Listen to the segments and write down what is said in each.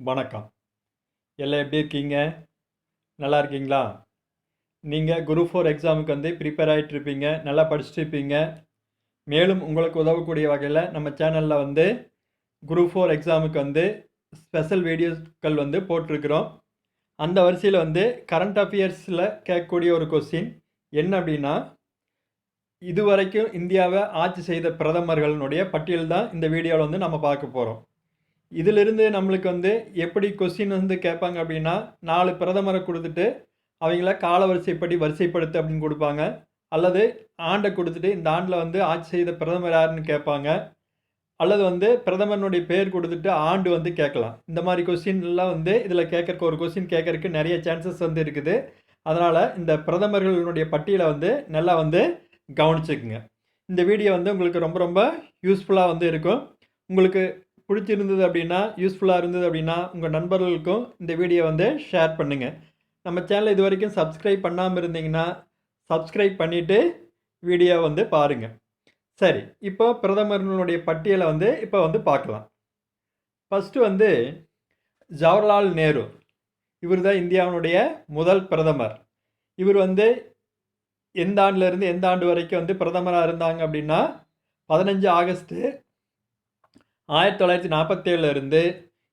வணக்கம். எல்லாம் எப்படி இருக்கீங்க? நல்லா இருக்கீங்களா? நீங்கள் குரூப் ஃபோர் எக்ஸாமுக்கு வந்து ப்ரிப்பேர் ஆகிட்டு இருப்பீங்க நல்லா படிச்சுட்டு இருப்பீங்க. மேலும் உங்களுக்கு உதவக்கூடிய வகையில் நம்ம சேனலில் வந்து குரூப் ஃபோர் எக்ஸாமுக்கு வந்து ஸ்பெஷல் வீடியோக்கள் வந்து போட்டிருக்கிறோம். அந்த வரிசையில் வந்து கரண்ட் அஃபேர்ஸில் கேட்கக்கூடிய ஒரு கொஸ்டின் என்ன அப்படின்னா இதுவரைக்கும் இந்தியாவை ஆட்சி செய்த பிரதமர்களினுடைய பட்டியல் தான் இந்த வீடியோவில் வந்து நம்ம பார்க்க போகிறோம் இதிலிருந்து நம்மளுக்கு வந்து எப்படி கொஸ்டின் வந்து கேட்பாங்க அப்படின்னா நாலு பிரதமரை கொடுத்துட்டு அவங்கள கால வரிசைப்படி வரிசைப்படுத்து அப்படின்னு கொடுப்பாங்க. அல்லது ஆண்டை கொடுத்துட்டு இந்த ஆண்டில் வந்து ஆட்சி செய்த பிரதமர் யாருன்னு கேட்பாங்க. அல்லது வந்து பிரதமரனுடைய பேர் கொடுத்துட்டு ஆண்டு வந்து கேட்கலாம். இந்த மாதிரி கொஸ்டின்லாம் வந்து இதில் கேட்கறக்கு ஒரு கொஸ்டின் கேட்கறக்கு நிறைய சான்சஸ் வந்து இருக்குது. அதனால் இந்த பிரதமர்களுடைய பட்டியலை வந்து நல்லா வந்து கவனிச்சுக்குங்க. இந்த வீடியோ வந்து உங்களுக்கு ரொம்ப ரொம்ப யூஸ்ஃபுல்லாக வந்து இருக்கும். உங்களுக்கு பிடிச்சிருந்தது அப்படின்னா யூஸ்ஃபுல்லாக இருந்தது அப்படின்னா உங்கள் நண்பர்களுக்கும் இந்த வீடியோ வந்து ஷேர் பண்ணுங்கள் நம்ம சேனலை இது வரைக்கும் சப்ஸ்கிரைப் பண்ணாமல் இருந்தீங்கன்னா சப்ஸ்கிரைப் பண்ணிவிட்டு வீடியோ வந்து பாருங்கள் சரி இப்போ பிரதமர்களுடைய பட்டியலை வந்து இப்போ வந்து பார்க்கலாம். ஃபஸ்ட்டு வந்து ஜவஹர்லால் நேரு இவர் தான் இந்தியாவினுடைய முதல் பிரதமர். இவர் வந்து எந்த ஆண்டுலேருந்து எந்த ஆண்டு வரைக்கும் வந்து பிரதமராக இருந்தாங்க அப்படின்னா பதினஞ்சு ஆகஸ்ட்டு ஆயிரத்தி தொள்ளாயிரத்தி நாற்பத்தேழுல இருந்து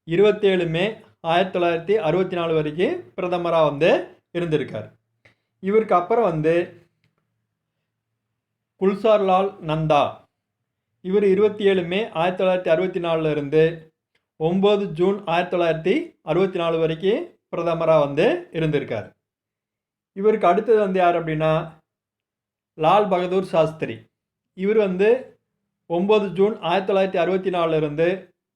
இருபத்தேழு மே ஆயிரத்தி தொள்ளாயிரத்தி அறுபத்தி நாலு வரைக்கும் பிரதமராக வந்து இருந்திருக்கார். இவருக்கு அப்புறம் வந்து குல்சார்லால் நந்தா. இவர் இருபத்தி ஏழு மே ஆயிரத்தி தொள்ளாயிரத்தி அறுபத்தி நாலுலேருந்து இருந்து ஒம்பது ஜூன் ஆயிரத்தி தொள்ளாயிரத்தி அறுபத்தி நாலு வரைக்கும் பிரதமராக வந்து இருந்திருக்கார். இவருக்கு அடுத்தது வந்து யார் அப்படின்னா லால் பகதூர் சாஸ்திரி. இவர் வந்து ஒம்பது ஜூன் ஆயிரத்தி தொள்ளாயிரத்தி அறுபத்தி நாலுலேருந்து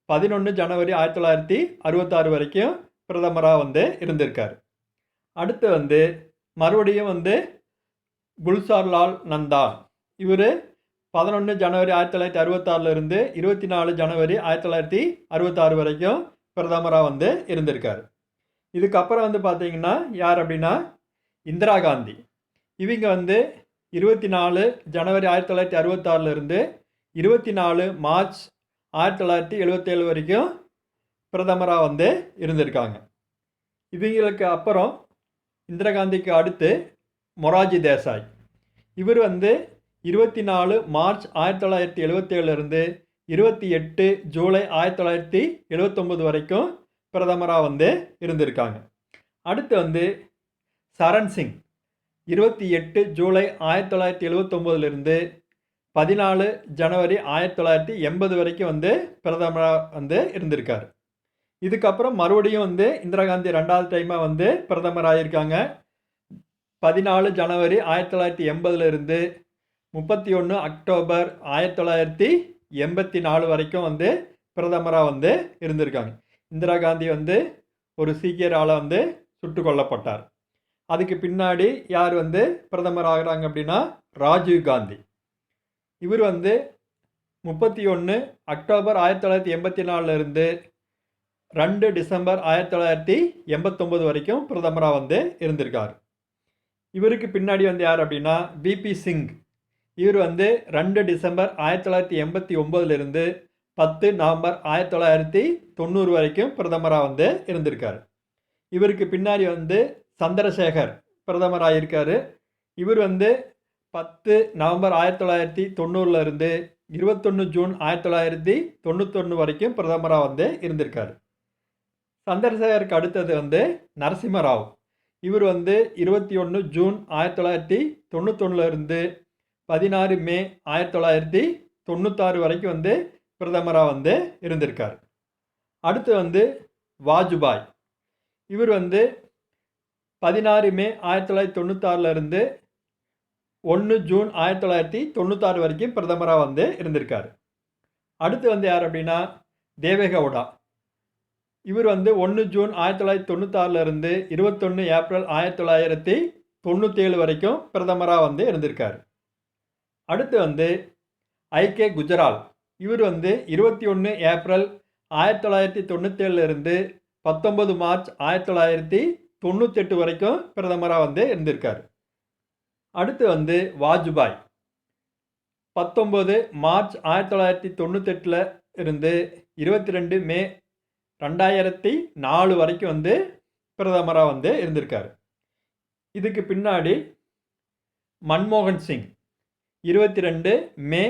பதினொன்று ஜனவரி ஆயிரத்தி தொள்ளாயிரத்தி அறுபத்தாறு வரைக்கும் பிரதமராக வந்து இருந்திருக்கார். அடுத்து வந்து மறுபடியும் வந்து குல்சார்லால் நந்தா. இவர் பதினொன்று ஜனவரி ஆயிரத்தி தொள்ளாயிரத்தி அறுபத்தாறுலேருந்து இருபத்தி நாலு ஜனவரி ஆயிரத்தி தொள்ளாயிரத்தி அறுபத்தாறு வரைக்கும் பிரதமராக வந்து இருந்திருக்கார். இதுக்கப்புறம் வந்து பார்த்தீங்கன்னா யார் அப்படின்னா இந்திரா காந்தி. இவங்க வந்து இருபத்தி நாலு ஜனவரி ஆயிரத்தி தொள்ளாயிரத்தி அறுபத்தாறுலேருந்து இருபத்தி நாலு மார்ச் ஆயிரத்தி தொள்ளாயிரத்தி எழுபத்தேழு வரைக்கும் பிரதமராக வந்து இருந்திருக்காங்க. இவங்களுக்கு அப்புறம் இந்திரா காந்திக்கு அடுத்து மொராஜி தேசாய். இவர் வந்து இருபத்தி நாலு மார்ச் ஆயிரத்தி தொள்ளாயிரத்தி எழுபத்தேழுலேருந்து இருபத்தி எட்டு ஜூலை ஆயிரத்தி தொள்ளாயிரத்தி எழுபத்தொம்பது வரைக்கும் பிரதமராக வந்து இருந்திருக்காங்க. அடுத்து வந்து சரண் சிங். இருபத்தி எட்டு ஜூலை ஆயிரத்தி தொள்ளாயிரத்தி எழுபத்தொம்போதுலேருந்து பதினாலு ஜனவரி ஆயிரத்தி தொள்ளாயிரத்தி எண்பது வரைக்கும் வந்து பிரதமராக வந்து இருந்திருக்கார். இதுக்கப்புறம் மறுபடியும் வந்து இந்திரா காந்தி ரெண்டாவது டைமாக வந்து பிரதமர் ஆகியிருக்காங்க பதினாலு ஜனவரி ஆயிரத்தி தொள்ளாயிரத்தி எண்பதுலேருந்து முப்பத்தி ஒன்று அக்டோபர் ஆயிரத்தி தொள்ளாயிரத்தி எண்பத்தி நாலு வரைக்கும் வந்து பிரதமராக வந்து இருந்திருக்காங்க. இந்திரா காந்தி வந்து ஒரு சீக்கியரால் வந்து சுட்டு கொல்லப்பட்டார். அதுக்கு பின்னாடி யார் வந்து பிரதமர் ஆகிறாங்க அப்படின்னா ராஜீவ் காந்தி. இவர் வந்து முப்பத்தி ஒன்று அக்டோபர் ஆயிரத்தி தொள்ளாயிரத்தி எண்பத்தி நாலுலேருந்து ரெண்டு டிசம்பர் ஆயிரத்தி தொள்ளாயிரத்தி எண்பத்தொம்போது வரைக்கும் பிரதமராக வந்து இருந்திருக்கார். இவருக்கு பின்னாடி வந்து யார் அப்படின்னா பிபி சிங் இவர் வந்து ரெண்டு டிசம்பர் ஆயிரத்தி தொள்ளாயிரத்தி எண்பத்தி ஒம்போதுலேருந்து பத்து நவம்பர் ஆயிரத்தி தொள்ளாயிரத்தி தொண்ணூறு வரைக்கும் பிரதமராக வந்து இருந்திருக்கார். இவருக்கு பின்னாடி வந்து சந்திரசேகர் பிரதமராக இருக்கார் இவர் வந்து பத்து நவம்பர் ஆயிரத்தி தொள்ளாயிரத்தி தொண்ணூறில் இருந்து இருபத்தொன்று ஜூன் ஆயிரத்தி தொள்ளாயிரத்தி தொண்ணூத்தொன்று வரைக்கும் பிரதமராக வந்து இருந்திருக்கார். சந்திரசேகருக்கு அடுத்தது வந்து நரசிம்மராவ். இவர் வந்து இருபத்தி ஒன்று ஜூன் ஆயிரத்தி தொள்ளாயிரத்தி தொண்ணூத்தொன்னுல இருந்து பதினாறு மே ஆயிரத்தி தொள்ளாயிரத்தி தொண்ணூத்தாறு வரைக்கும் வந்து பிரதமராக வந்து இருந்திருக்கார். அடுத்து வந்து வாஜ்பாய். இவர் வந்து பதினாறு மே ஆயிரத்தி தொள்ளாயிரத்தி தொண்ணூத்தாறில் இருந்து ஒன்று ஜூன் ஆயிரத்தி தொள்ளாயிரத்தி தொண்ணூத்தாறு வரைக்கும் பிரதமராக வந்து இருந்திருக்கார். அடுத்து வந்து யார் அப்படின்னா தேவேகவுடா இவர் வந்து ஒன்று ஜூன் ஆயிரத்தி தொள்ளாயிரத்தி தொண்ணூத்தாறில் இருந்து இருபத்தொன்று ஏப்ரல் ஆயிரத்தி தொள்ளாயிரத்தி தொண்ணூற்றேழு வரைக்கும் பிரதமராக வந்து இருந்திருக்கார். அடுத்து வந்து ஐகே குஜரால். இவர் வந்து இருபத்தி ஒன்று ஏப்ரல் ஆயிரத்தி தொள்ளாயிரத்தி தொண்ணூற்றேழுல இருந்து பத்தொன்பது மார்ச் ஆயிரத்தி தொள்ளாயிரத்தி தொண்ணூத்தெட்டு வரைக்கும் பிரதமராக வந்து இருந்திருக்கார். அடுத்து வந்து வாஜ்பாய். பத்தொம்பது மார்ச் ஆயிரத்தி தொள்ளாயிரத்தி தொண்ணூத்தெட்டில் இருந்து இருபத்தி ரெண்டு மே ரெண்டாயிரத்தி நாலு வரைக்கும் வந்து பிரதமராக வந்து இருந்திருக்கார். இதுக்கு பின்னாடி மன்மோகன் சிங் இருபத்தி ரெண்டு மே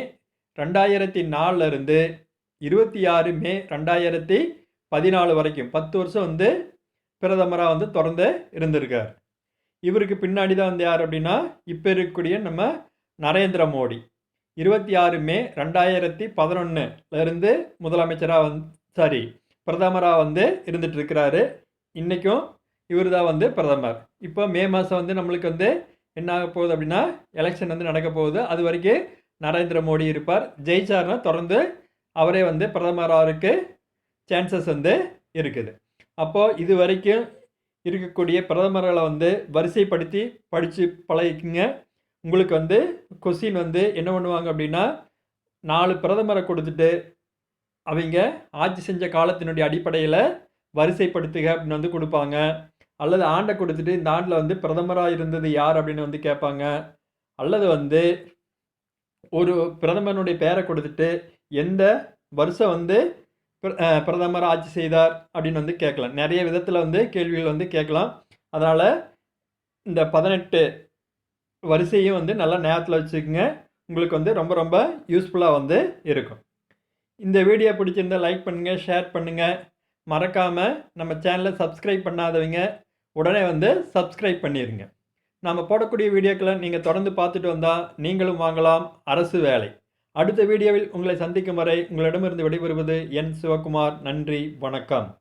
ரெண்டாயிரத்தி நாலுலேருந்து இருபத்தி ஆறு மே ரெண்டாயிரத்தி பதினாலு வரைக்கும் பத்து வருஷம் வந்து பிரதமராக வந்து தொடர்ந்து இருந்திருக்கார். இவருக்கு பின்னாடி தான் வந்து யார் அப்படின்னா இப்போ இருக்கக்கூடிய நம்ம நரேந்திர மோடி. இருபத்தி ஆறு மே ரெண்டாயிரத்தி பதினொன்னுலேருந்து முதலமைச்சராக வந்து சாரி பிரதமராக வந்து இருந்துட்டு இருக்கிறாரு இன்றைக்கும் இவர் தான் வந்து பிரதமர். இப்போ மே மாதம் வந்து நம்மளுக்கு வந்து என்ன ஆக போகுது அப்படின்னா எலெக்ஷன் வந்து நடக்க போகுது. அது வரைக்கும் நரேந்திர மோடி இருப்பார். ஜெயிச்சார்னா தொடர்ந்து அவரே வந்து பிரதமராக சான்சஸ் வந்து இருக்குது. அப்போது இது வரைக்கும் இருக்கக்கூடிய பிரதமர்களை வந்து வரிசைப்படுத்தி படித்து பழகிக்குங்க. உங்களுக்கு வந்து கொஸ்டின் வந்து என்ன பண்ணுவாங்க அப்படின்னா நாலு பிரதமரை கொடுத்துட்டு அவங்க ஆட்சி செஞ்ச காலத்தினுடைய அடிப்படையில் வரிசைப்படுத்துக அப்படின்னு வந்து கொடுப்பாங்க. அல்லது ஆண்டை கொடுத்துட்டு இந்த ஆண்டில் வந்து பிரதமராக இருந்தது யார் அப்படின்னு வந்து கேட்பாங்க. அல்லது வந்து ஒரு பிரதமனுடைய பேரை கொடுத்துட்டு எந்த வருஷம் வந்து பிரதமர் ஆட்சி செய்தார் அப்படின்னு வந்து கேட்கலாம். நிறைய விதத்தில் வந்து கேள்விகள் வந்து கேட்கலாம். அதனால் இந்த பதினெட்டு வரிசையும் வந்து நல்லா நேரத்தில் வச்சுக்கோங்க. உங்களுக்கு வந்து ரொம்ப ரொம்ப யூஸ்ஃபுல்லாக வந்து இருக்கும். இந்த வீடியோ பிடிச்சிருந்தா லைக் பண்ணுங்கள் ஷேர் பண்ணுங்கள் மறக்காமல் நம்ம சேனலை சப்ஸ்கிரைப் பண்ணாதவங்க உடனே வந்து சப்ஸ்கிரைப் பண்ணிடுங்க நம்ம போடக்கூடிய வீடியோக்களை நீங்கள் தொடர்ந்து பார்த்துட்டு வந்தால் நீங்களும் வாங்கலாம். அரசு வேலை. அடுத்த வீடியோவில் உங்களை சந்திக்கும் வரை உங்களிடமிருந்து விடைபெறுவது என் சிவகுமார். நன்றி வணக்கம்.